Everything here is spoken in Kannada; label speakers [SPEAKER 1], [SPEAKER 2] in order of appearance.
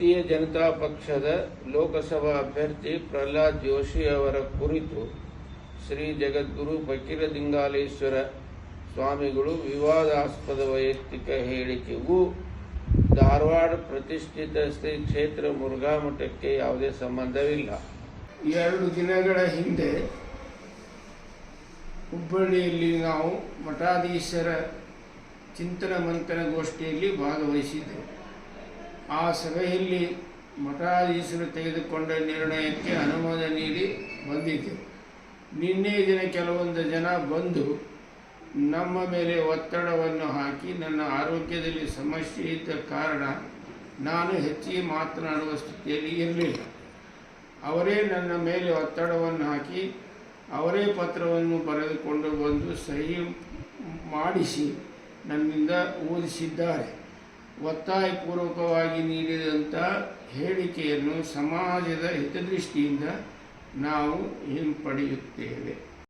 [SPEAKER 1] ಭಾರತೀಯ ಜನತಾ ಪಕ್ಷದ ಲೋಕಸಭಾ ಅಭ್ಯರ್ಥಿ ಪ್ರಹ್ಲಾದ್ ಜೋಶಿ ಅವರ ಕುರಿತು ಶ್ರೀ ಜಗದ್ಗುರು ಫಕೀರದಿಂಗಾಲೇಶ್ವರ ಸ್ವಾಮಿಗಳು ವಿವಾದಾಸ್ಪದ ವೈಯಕ್ತಿಕ ಹೇಳಿಕೆಗೂ ಧಾರವಾಡ ಪ್ರತಿಷ್ಠಿತ ಶ್ರೀ ಕ್ಷೇತ್ರ ಮುರುಘಾ ಮಠಕ್ಕೆ ಯಾವುದೇ ಸಂಬಂಧವಿಲ್ಲ.
[SPEAKER 2] ಎರಡು ದಿನಗಳ ಹಿಂದೆ ಹುಬ್ಬಳ್ಳಿಯಲ್ಲಿ ನಾವು ಮಠಾಧೀಶರ ಚಿಂತನ ಮಂಥನ ಗೋಷ್ಠಿಯಲ್ಲಿ ಭಾಗವಹಿಸಿದ್ದೆವು. ಆ ಸಭೆಯಲ್ಲಿ ಮಠಾಧೀಶರು ತೆಗೆದುಕೊಂಡ ನಿರ್ಣಯಕ್ಕೆ ಅನುಮೋದನೆ ನೀಡಿ ಬಂದಿದ್ದೆವು ನಿನ್ನೆ ದಿನ ಕೆಲವೊಂದು ಜನ ಬಂದು ನಮ್ಮ ಮೇಲೆ ಒತ್ತಡವನ್ನು ಹಾಕಿ ನನ್ನ ಆರೋಗ್ಯದಲ್ಲಿ ಸಮಸ್ಯೆ ಇದ್ದ ಕಾರಣ ನಾನು ಹೆಚ್ಚಿಗೆ ಮಾತನಾಡುವ ಸ್ಥಿತಿಯಲ್ಲಿ ಇರಲಿಲ್ಲ. ಅವರೇ ನನ್ನ ಮೇಲೆ ಒತ್ತಡವನ್ನು ಹಾಕಿ ಅವರೇ ಪತ್ರವನ್ನು ಬರೆದುಕೊಂಡು ಬಂದು ಸಹಿ ಮಾಡಿಸಿ ನನ್ನಿಂದ ಓದಿಸಿದ್ದಾರೆ. ಒತ್ತಾಯಪೂರ್ವಕವಾಗಿ ನೀಡಿದಂಥ ಹೇಳಿಕೆಯನ್ನು ಸಮಾಜದ ಹಿತದೃಷ್ಟಿಯಿಂದ ನಾವು ಹಿಂಪಡೆಯುತ್ತೇವೆ.